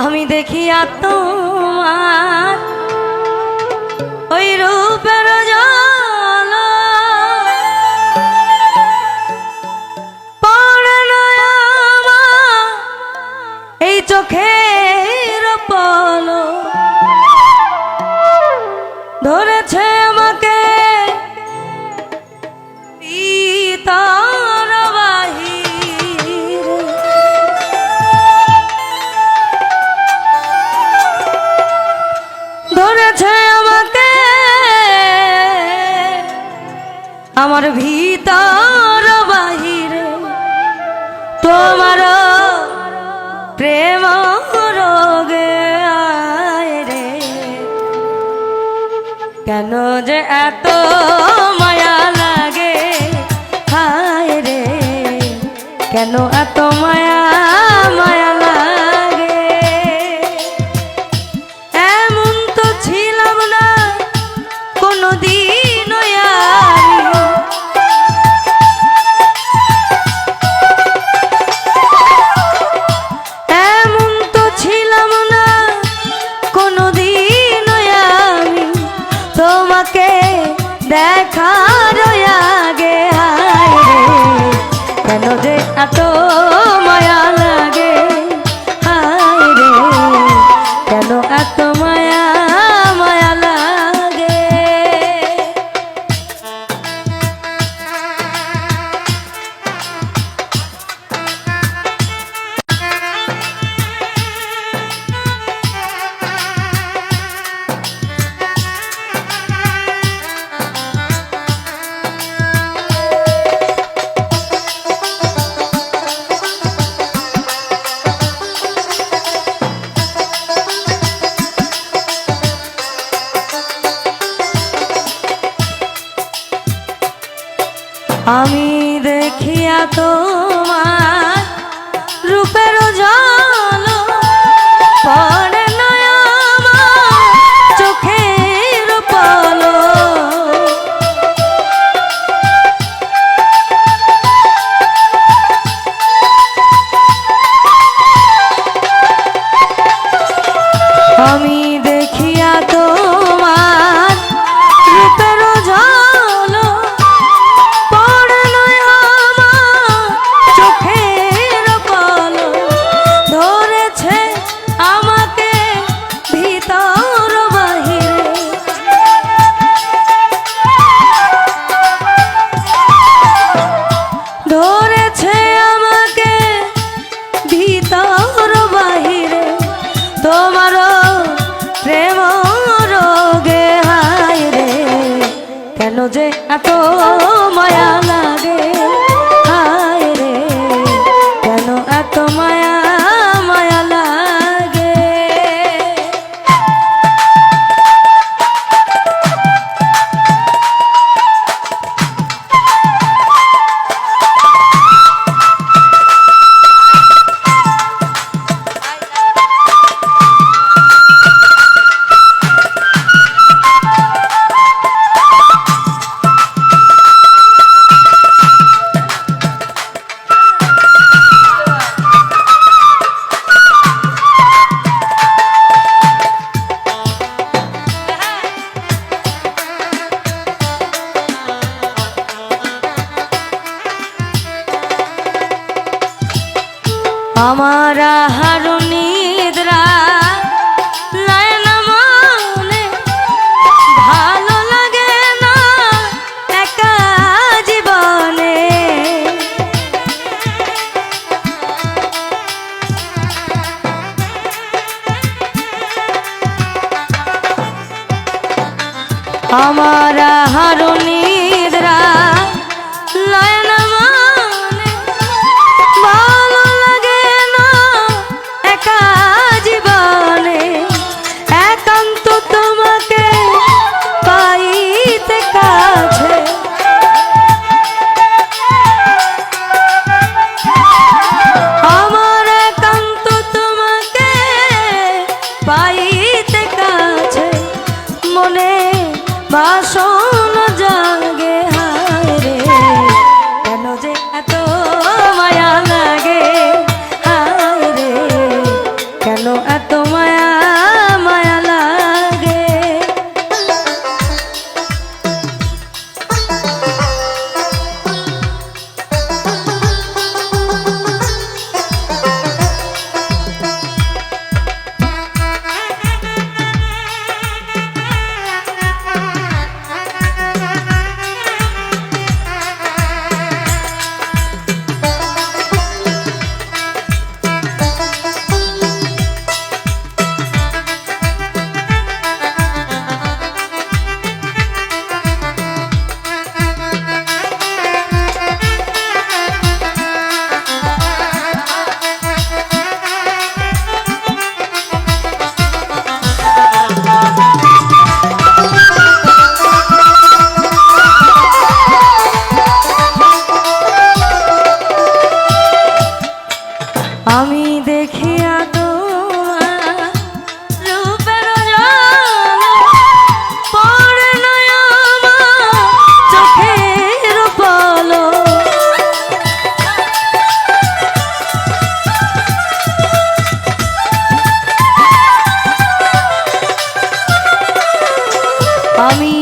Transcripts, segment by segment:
আমি দেখিয়া তোমার ওই রূপের জল। এই চোখের পলো করেছে আমাকে। আমার ভিতর বাহিরে তোমার প্রেম রোগে রে। কেন যে এত মায়া লাগে, হায় রে। কেন এত মায়া আমি দেখিয়া তো এত আমার হারুনি পাইতে কাছে মনে বাসন আমি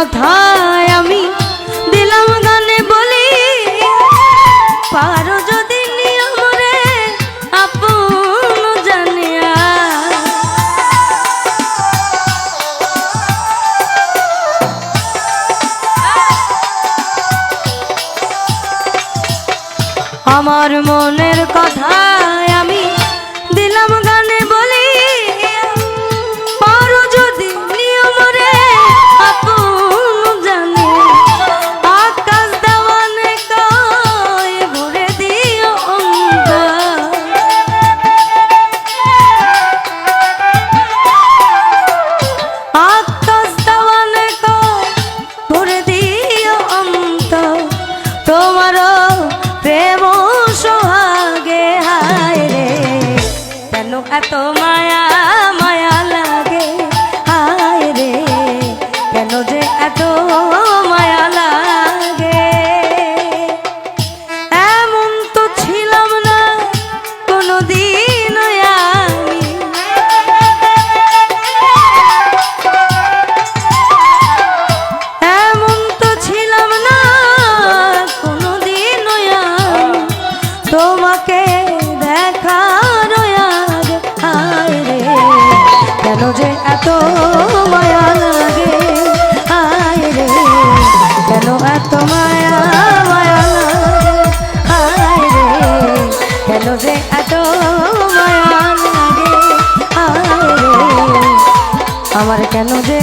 কথায় আমি দিলাম গানে বলি পারো যদি নিয়মরে আপন জানিয়া। আমার মনের কথা কেন যে